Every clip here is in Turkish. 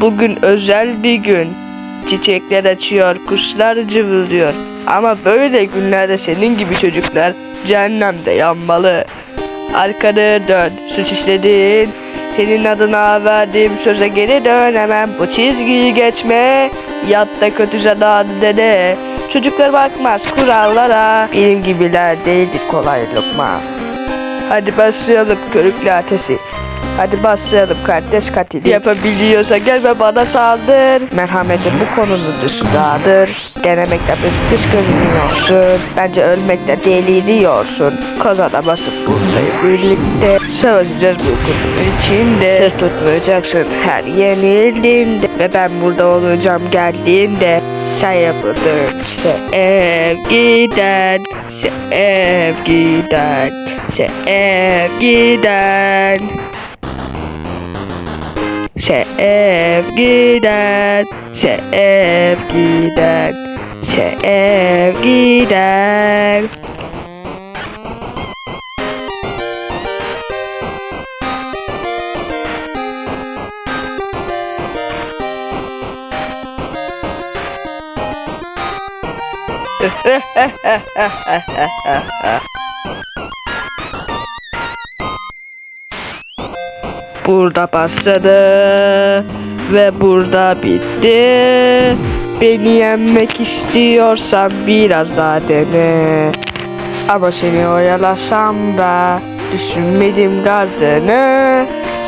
Bugün özel bir gün. Çiçekler açıyor, kuşlar cıvıldıyor. Ama böyle günlerde senin gibi çocuklar cehennemde yanmalı. Arkanı dön, suç işledin. Senin adına verdiğim söze geri dönemem. Bu çizgiyi geçme. Yatta kötü zamanı dene. Çocuklar bakmaz kurallara. Benim gibiler değildir kolay lokma. Hadi başlayalım körüklü ateşi. Hadi başlayalım kardeş katili. Yapabiliyorsa gel ve bana saldır. Merhametin bu konunun dışındadır. Denemekte pis görünüyorsun. Bence ölmekte deliriyorsun. Kazada basıp buradayım birlikte. Savaşacağız bu konunun içinde. Sırt tutmayacaksın her yenildiğinde. Ve ben burada olacağım geldiğinde. Sen yapırdın. Sevgiden. Sevgiden. Sevgiden. Sevgiden, Sẽ giden Sẽ giden Sẽ giden ha ha ha ha ha ha Burada başladı ve burada bitti. Beni yenmek istiyorsan biraz daha dene. Ama seni oyalasam da düşünmedim gardını.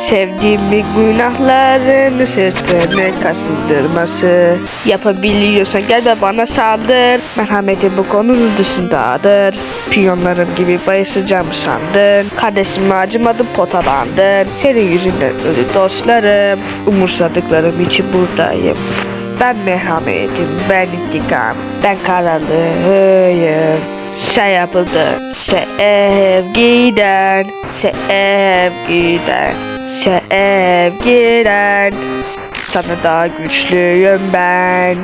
Sevdiğimi günahlarını sırtını kasıldırması. Yapabiliyorsan gel de bana saldır. Merhametin bu konunun dışındadır. Piyonlarım gibi bayısacağım sandın. Kardeşime acımadım potalandın. Senin yüzünden ölü dostlarım. Umursadıklarım için buradayım. Ben merhametim, ben intikam, ben kararlıyım. Sen yapıldın, sevgiden, sevgiden, sevgiden. Sana daha güçlüyüm ben.